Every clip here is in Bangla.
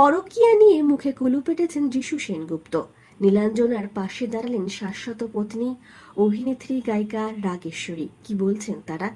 পরকীয়া নিয়ে মুখে কুলু পেটেছেন যিশু সেনগুপ্ত। নীলাঞ্জনার পাশে দাঁড়ালেন শাশ্বত পত্নী, অভিনেত্রী গায়িকা রাগেশ্বরী। কি বলছেন তারা?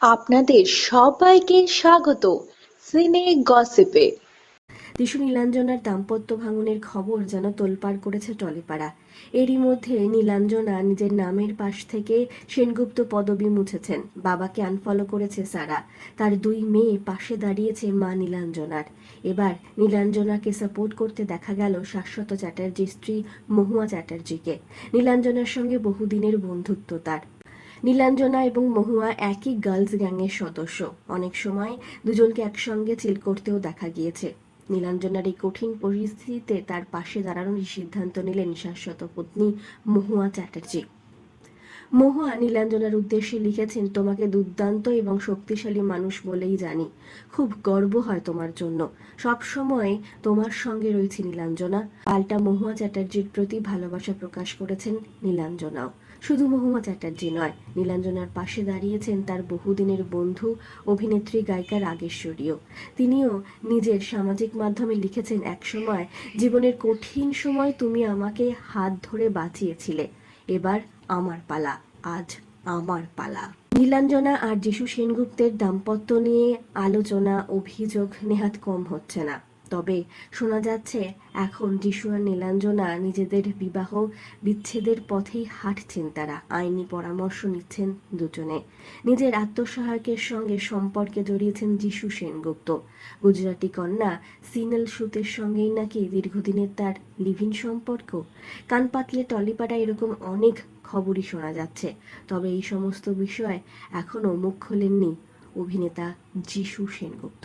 আপনাদের সবাইকে স্বাগত। সিনে গসিপে। যিশু নীলাঞ্জনার দাম্পত্য ভাঙনের খবর যেন তোলপাড় করেছে টলিপাড়া। এরই মধ্যে নীলাঞ্জনা নিজের নামের পাশ থেকে সেনগুপ্ত পদবি মুছেছেন। বাবাকে আনফলো করেছে সারা। তার দুই মেয়ে পাশে দাঁড়িয়েছে মা নীলাঞ্জনার। এবার নীলাঞ্জনাকে সাপোর্ট করতে দেখা গেল শাশ্বত চ্যাটার্জির স্ত্রী মহুয়া চ্যাটার্জিকে। নীলাঞ্জনার সঙ্গে বহুদিনের বন্ধুত্ব তার। নীলাঞ্জনা এবং মহুয়া একই গার্লস গ্যাংয়ের সদস্য। অনেক সময় দুজনকে একসঙ্গে চিল করতেও দেখা গিয়েছে। নীলাঞ্জনার এই কঠিন পরিস্থিতিতে তার পাশে দাঁড়ানোর সিদ্ধান্ত নিলেন শাশ্বত পত্নী মহুয়া চ্যাটার্জি। মহুয়া নীলাঞ্জনার উদ্দেশ্যে লিখেছেন, তোমাকে দুর্দান্ত এবং শক্তিশালী মানুষ বলেই জানি। খুব গর্ব হয় তোমার জন্য। সব সময় তোমার সঙ্গে রয়েছে নীলাঞ্জনা। পাল্টা মহুয়া চ্যাটার্জির প্রতি ভালোবাসা প্রকাশ করেছেন নীলাঞ্জনাও। শুধু মহুয়া চ্যাটার্জি নয়, নীলাঞ্জনার পাশে দাঁড়িয়েছেন তার বহুদিনের বন্ধু, অভিনেত্রী, গায়িকা রাগেশ্বরীও তিনিও নিজের সামাজিক মাধ্যমে লিখেছেন একসময় জীবনের কঠিন সময় তুমি আমাকে হাত ধরে বাঁচিয়েছিলে, এবার আমার পালা, আজ আমার পালা। নীলাঞ্জনা আর যিশু সেনগুপ্তের দাম্পত্য নিয়ে আলোচনা, অভিযোগ নেহাত কম হচ্ছে না। তবে শোনা যাচ্ছে, এখন যিশু আর নীলাঞ্জনা নিজেদের বিবাহ বিচ্ছেদের পথেই হাঁটছেন তারা। আইনি পরামর্শ নিচ্ছেন দুজনে। নিজের আত্মসহায়কের সঙ্গে সম্পর্কে জড়িয়েছেন যিশু সেনগুপ্ত। গুজরাটি কন্যা সিনেল সুতের সঙ্গেই নাকি দীর্ঘদিনের তার লিভিন সম্পর্ক? কান পাতলে টলিপাড়া এরকম অনেক খবরই শোনা যাচ্ছে। তবে এই সমস্ত বিষয় এখনও মুখ খোলেননি অভিনেতা যিশু সেনগুপ্ত।